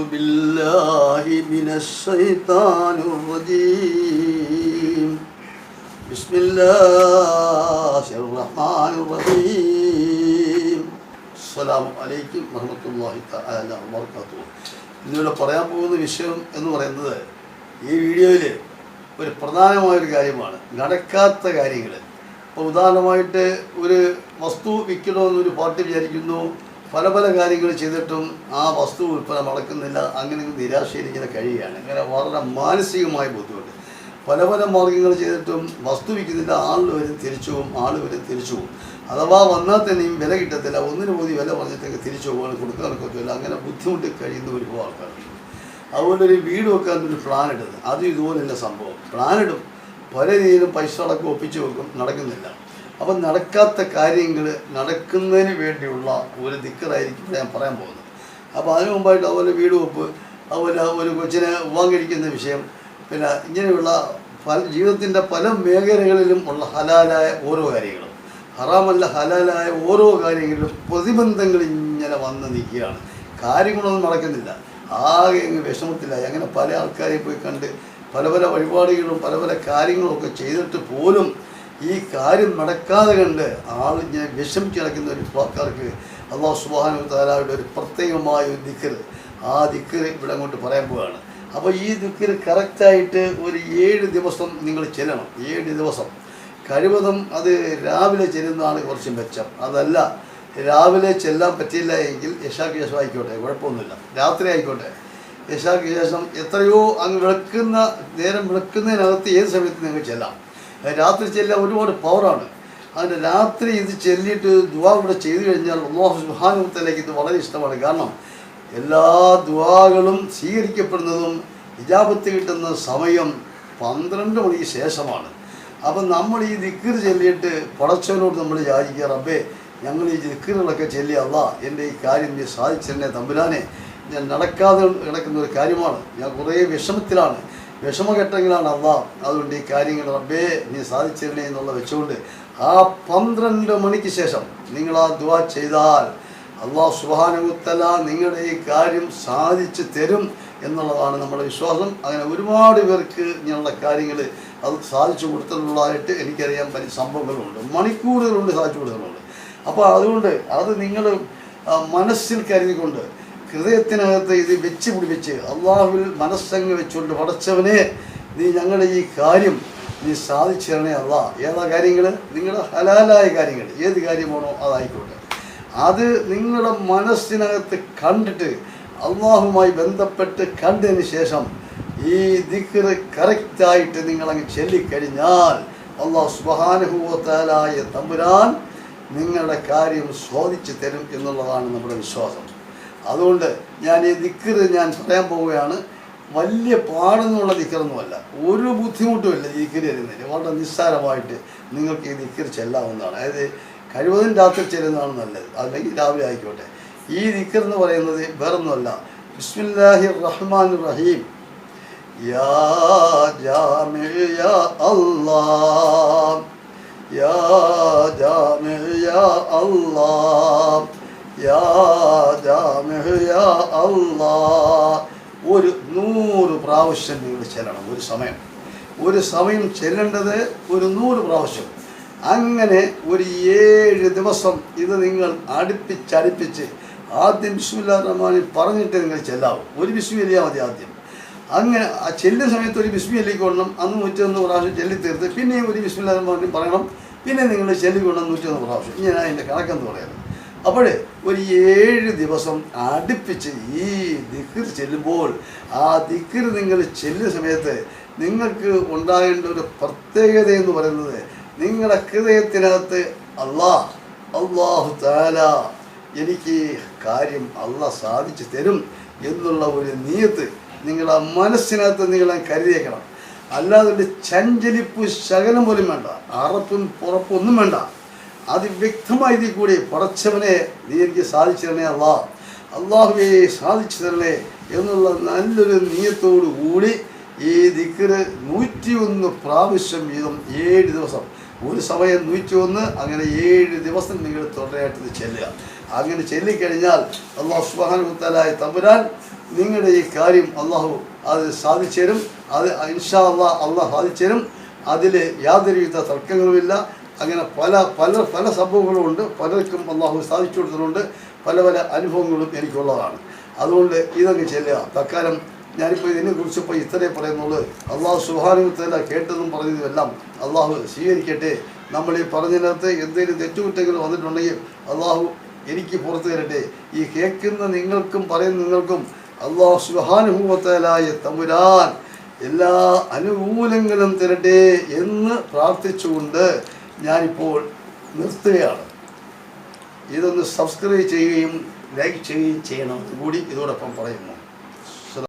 بالله من الشيطان الرجيم بسم الله الرحمن الرحيم السلام عليكم ورحمة الله تعالى وبركاته ഇന്നിവിടെ പറയാൻ പോകുന്ന വിഷയം എന്ന് പറയുന്നത് ഈ വീഡിയോയിൽ ഒരു പ്രധാനമായൊരു കാര്യമാണ് നടക്കാത്ത കാര്യങ്ങൾ ഇപ്പോൾ ഉദാഹരണമായിട്ട് ഒരു വസ്തു വിൽക്കണമെന്നൊരു പാർട്ടി വിചാരിക്കുന്നു പല പല കാര്യങ്ങൾ ചെയ്തിട്ടും ആ വസ്തു ഉൽപ്പന്നം നടക്കുന്നില്ല അങ്ങനെ നിരാശയിരിക്കുന്ന കഴിയുകയാണ്. ഇങ്ങനെ വളരെ മാനസികമായ ബുദ്ധിമുട്ട്. പല പല മാർഗങ്ങൾ ചെയ്തിട്ടും വസ്തു വിൽക്കുന്നില്ല ആളുകൾ വരും തിരിച്ചു പോകും ആൾ വരും തിരിച്ചു പോകും അഥവാ വന്നാൽ തന്നെയും വില കിട്ടത്തില്ല ഒന്നിനു പോയി വില പറഞ്ഞിട്ടൊക്കെ തിരിച്ചു പോകാൻ കൊടുക്കാനൊക്കെ പറ്റില്ല അങ്ങനെ ബുദ്ധിമുട്ട് കഴിയുന്ന ഒരുപാട് ആൾക്കാരുണ്ട്. അതുപോലെ ഒരു വീട് വെക്കാൻ ഒരു പ്ലാൻ ഇടുന്നത്. അതും ഇതുപോലെ തന്നെ സംഭവം. പ്ലാൻ ഇടും. പല രീതിയിലും പൈസ അടക്കം ഒപ്പിച്ച് വെക്കും. നടക്കുന്നില്ല. അപ്പം നടക്കാത്ത കാര്യങ്ങൾ നടക്കുന്നതിന് വേണ്ടിയുള്ള ഒരു ദിക്കറായിരിക്കും ഞാൻ പറയാൻ പോകുന്നത്. അപ്പോൾ അതിനു മുമ്പായിട്ട് അതുപോലെ വീട് വെപ്പ് അതുപോലെ ഒരു കൊച്ചിനെ വാങ്ങിയിരിക്കുന്ന വിഷയം പിന്നെ ഇങ്ങനെയുള്ള പല ജീവിതത്തിന്റെ പല മേഖലകളിലും ഉള്ള ഹലാലായ ഓരോ കാര്യങ്ങളും ഹറാമല്ല ഹലാലായ ഓരോ കാര്യങ്ങളിലും പ്രതിബന്ധങ്ങൾ ഇങ്ങനെ വന്ന് നിൽക്കുകയാണ്. കാര്യങ്ങളൊന്നും നടക്കുന്നില്ല. ആകെ അങ്ങ് വിഷമത്തിലായി. അങ്ങനെ പല ആൾക്കാരെ പോയി കണ്ട് പല പല വഴിപാടുകളും പല പല കാര്യങ്ങളും ഒക്കെ ചെയ്തിട്ട് പോലും ഈ കാര്യം നടക്കാതെ കണ്ട് ആൾ ഇങ്ങനെ വിഷമിച്ച് കിടക്കുന്ന ഒരു ആൾക്കാർക്ക് അള്ളാഹു സുബാനു താലാവിന്റെ ഒരു പ്രത്യേകമായ ഒരു ദിക്കർ ആ ദിക്കർ ഇവിടെ അങ്ങോട്ട് പറയാൻ പോവുകയാണ് അപ്പോൾ ഈ ദിക്കർ കറക്റ്റായിട്ട് ഒരു ഏഴ് ദിവസം നിങ്ങൾ ചെല്ലണം. ഏഴ് ദിവസം. കഴിവതും അത് രാവിലെ ചെല്ലുന്നതാണ് കുറച്ച് മെച്ചം. അതല്ല രാവിലെ ചെല്ലാൻ പറ്റിയില്ല എങ്കിൽ യശാക്ക് ശേഷം ആയിക്കോട്ടെ കുഴപ്പമൊന്നുമില്ല. രാത്രി ആയിക്കോട്ടെ. യശാക്ക് ശേഷം എത്രയോ അങ്ങ് വിളക്കുന്ന നേരം വിളക്കുന്നതിനകത്ത് ഏത് സമയത്ത് നിങ്ങൾക്ക് ചെല്ലാം. രാത്രി ചെല്ലാൻ ഒരുപാട് പവറാണ് അതിന്റെ രാത്രി ഇത് ചെല്ലിയിട്ട് ദുവാ കൂടെ ചെയ്തു കഴിഞ്ഞാൽ അള്ളാഹു സുഹാനുത്തലേക്ക് ഇത് വളരെ ഇഷ്ടമാണ്. കാരണം എല്ലാ ദുവാകളും സ്വീകരിക്കപ്പെടുന്നതും ഹിജാബത്ത് കിട്ടുന്ന സമയം പന്ത്രണ്ട് മണിക്ക് ശേഷമാണ്. അപ്പം നമ്മൾ ഈ ദിക്കർ ചൊല്ലിയിട്ട് പടച്ചവനോട് നമ്മൾ യാചിക്കുക റബ്ബേ ഞങ്ങൾ ഈ ദിക്കറുകളൊക്കെ ചൊല്ലി അല്ല എന്റെ ഈ കാര്യം നീ സാധിച്ചെന്നെ തമ്പുരാനെ. ഞാൻ നടക്കാതെ കിടക്കുന്ന ഒരു കാര്യമാണ്. ഞാൻ കുറേ വിഷമത്തിലാണ്. വിഷമഘട്ടങ്ങളാണ് അള്ളാഹ് അതുകൊണ്ട് ഈ കാര്യങ്ങൾ റബ്ബേ നീ സാധിച്ചിരണേ എന്നുള്ള വെച്ചുകൊണ്ട് ആ പന്ത്രണ്ട് മണിക്ക് ശേഷം നിങ്ങൾ ആ ദുവാ ചെയ്താൽ അള്ളാഹു സുബാനുത്തല നിങ്ങളുടെ ഈ കാര്യം സാധിച്ചു തരും എന്നുള്ളതാണ് നമ്മുടെ വിശ്വാസം. അങ്ങനെ ഒരുപാട് പേർക്ക് ഇങ്ങനെയുള്ള കാര്യങ്ങൾ അത് സാധിച്ചു കൊടുത്തിട്ടുള്ളതായിട്ട് എനിക്കറിയാൻ പല സംഭവങ്ങളുണ്ട്. മണിക്കൂറുകളുണ്ട് സാധിച്ചു കൊടുത്തിട്ടുണ്ട് അപ്പോൾ അതുകൊണ്ട് അത് നിങ്ങൾ മനസ്സിൽ കരുതിക്കൊണ്ട് ഹൃദയത്തിനകത്ത് ഇത് വെച്ച് പിടിപ്പിച്ച് അള്ളാഹുവിൽ മനസ്സങ്ങ് വെച്ചുകൊണ്ട് പടച്ചവനെ നീ ഞങ്ങളുടെ ഈ കാര്യം നീ സാധിച്ചു തരണേ അല്ല ഏതാ കാര്യങ്ങൾ നിങ്ങളുടെ ഹലാലായ കാര്യങ്ങൾ. ഏത് കാര്യമാണോ അതായിക്കോട്ടെ. അത് നിങ്ങളുടെ മനസ്സിനകത്ത് കണ്ടിട്ട് അള്ളാഹുമായി ബന്ധപ്പെട്ട് കണ്ടതിന് ശേഷം ഈ ദിക്ക് കറക്റ്റായിട്ട് നിങ്ങളങ്ങ് ചൊല്ലിക്കഴിഞ്ഞാൽ അള്ളാഹു സുബാനുഭൂവത്താലായ തമ്പുരാൻ നിങ്ങളുടെ കാര്യം ശോധിച്ചു തരും എന്നുള്ളതാണ് നമ്മുടെ വിശ്വാസം. അതുകൊണ്ട് ഞാൻ ഈ ദിക്കർ ഞാൻ പറയാൻ പോവുകയാണ്. വലിയ പാടൊന്നുമുള്ള ദിക്കറൊന്നുമല്ല. ഒരു ബുദ്ധിമുട്ടുമില്ല ഈ ദിക്കർ ചെല്ലുന്നതിന്. വളരെ നിസ്സാരമായിട്ട് നിങ്ങൾക്ക് ഈ ദിക്കർ ചെല്ലാവുന്നതാണ്. അതായത് കഴിവതും രാത്രി ചെല്ലുന്നതാണ് നല്ലത്. അല്ലെങ്കിൽ രാവിലെ ആയിക്കോട്ടെ. ഈ ദിക്കർ എന്ന് പറയുന്നത് വേറൊന്നുമല്ല. ബിസ്മില്ലാഹി റഹ്മാൻ റഹീം യാ ജാമി യാ യാ ജാമി യാ അല്ലാഹ്. യാ ജാമി യാ അല്ലാഹ്. ഒരു നൂറ് പ്രാവശ്യം നിങ്ങൾ ചെല്ലണം ഒരു സമയം. ഒരു സമയം ചെല്ലേണ്ടത് ഒരു നൂറ് പ്രാവശ്യം. അങ്ങനെ ഒരു ഏഴ് ദിവസം ഇത് നിങ്ങൾ അടുപ്പിച്ചടുപ്പിച്ച് ആദ്യം ബിസ്മില്ലാ റഹ്മാനി പറഞ്ഞിട്ട് നിങ്ങൾ ചെല്ലാവും. ഒരു ബിസ്മി അല്ലിയാൽ മതി ആദ്യം. അങ്ങനെ ആ ചെല്ലുന്ന സമയത്ത് ഒരു ബിസ്മി അല്ലിക്കൊള്ളണം അന്ന് നൂറ്റൊന്ന് പ്രാവശ്യം ചെല്ലിത്തീർത്ത്. പിന്നെയും ഒരു ബിസ്മില്ലാ റഹ്മാനി പറയണം. പിന്നെ നിങ്ങൾ ചെല്ലിക്കൊള്ളണം നൂറ്റൊന്ന് പ്രാവശ്യം. ഇങ്ങനെ അതിന്റെ കണക്കെന്ന് പറയുന്നത് അപ്പോൾ ഒരു ഏഴ് ദിവസം അടുപ്പിച്ച് ഈ ദിക്കർ ചെല്ലുമ്പോൾ ആ ദിക്കർ നിങ്ങൾ ചെല്ലുന്ന സമയത്ത് നിങ്ങൾക്ക് ഉണ്ടാകേണ്ട ഒരു പ്രത്യേകത എന്ന് പറയുന്നത് നിങ്ങളുടെ ഹൃദയത്തിനകത്ത് അള്ളാഹ് അള്ളാഹു താല എനിക്ക് കാര്യം അള്ളാഹ് സാധിച്ചു തരും എന്നുള്ള ഒരു നീയത്ത് നിങ്ങളുടെ മനസ്സിനകത്ത് നിങ്ങളെ കരുതിയേക്കണം. അല്ലാതെ ചഞ്ചലിപ്പ് ശകലം പോലും വേണ്ട. അറപ്പും പുറപ്പും ഒന്നും വേണ്ട. അത് വ്യക്തമായി ഇതിൽ കൂടി പടച്ചവനെ നീ എനിക്ക് സാധിച്ചു തരണേ അള്ളാ. അള്ളാഹുവെ സാധിച്ചു തരണേ എന്നുള്ള നല്ലൊരു നീയത്തോടു കൂടി ഈ ദിക്കറ് നൂറ്റിയൊന്ന് പ്രാവശ്യം വീതം ഏഴ് ദിവസം. ഒരു സമയം നൂറ്റിയൊന്ന് അങ്ങനെ ഏഴ് ദിവസം നിങ്ങൾ തുടരെയായിട്ട് ഇത് ചെല്ലുക. അങ്ങനെ ചെല്ലിക്കഴിഞ്ഞാൽ അള്ളാഹു സുബാനുത്തലായ തമ്പുരാൻ നിങ്ങളുടെ ഈ കാര്യം അള്ളാഹു അത് സാധിച്ചു തരും. അത് ഇൻഷാ അള്ളാഹ് അള്ളാഹ് സാധിച്ചു തരും. അതിൽ യാതൊരുവിധ തർക്കങ്ങളുമില്ല. അങ്ങനെ പല പല പല സംഭവങ്ങളും ഉണ്ട്. പലർക്കും അള്ളാഹു സാധിച്ചു കൊടുത്തിട്ടുണ്ട്. പല പല അനുഭവങ്ങളും എനിക്കുള്ളതാണ്. അതുകൊണ്ട് ഇതൊക്കെ ചെല്ലുക. തൽക്കാലം ഞാനിപ്പോൾ ഇതിനെക്കുറിച്ച് ഇപ്പോൾ ഇത്രേ പറയുന്നുള്ളൂ. അള്ളാഹു സുഹാനുത്തല കേട്ടതും പറഞ്ഞതും എല്ലാം അള്ളാഹു സ്വീകരിക്കട്ടെ. നമ്മൾ ഈ പറഞ്ഞതിനകത്ത് എന്തെങ്കിലും തെറ്റുകുറ്റങ്ങൾ വന്നിട്ടുണ്ടെങ്കിൽ അള്ളാഹു എനിക്ക് പുറത്തു തരട്ടെ. ഈ കേൾക്കുന്ന നിങ്ങൾക്കും പറയുന്ന നിങ്ങൾക്കും അള്ളാഹു സുഹാനുഭവത്തലായ തമുരാൻ എല്ലാ അനുകൂലങ്ങളും തരട്ടെ എന്ന് പ്രാർത്ഥിച്ചുകൊണ്ട് ഞാനിപ്പോൾ നിർത്തുകയാണ്. ഇതൊന്ന് സബ്സ്ക്രൈബ് ചെയ്യുകയും ലൈക്ക് ചെയ്യുകയും ചെയ്യണം. കൂടി ഇതോടൊപ്പം പറയുന്നു.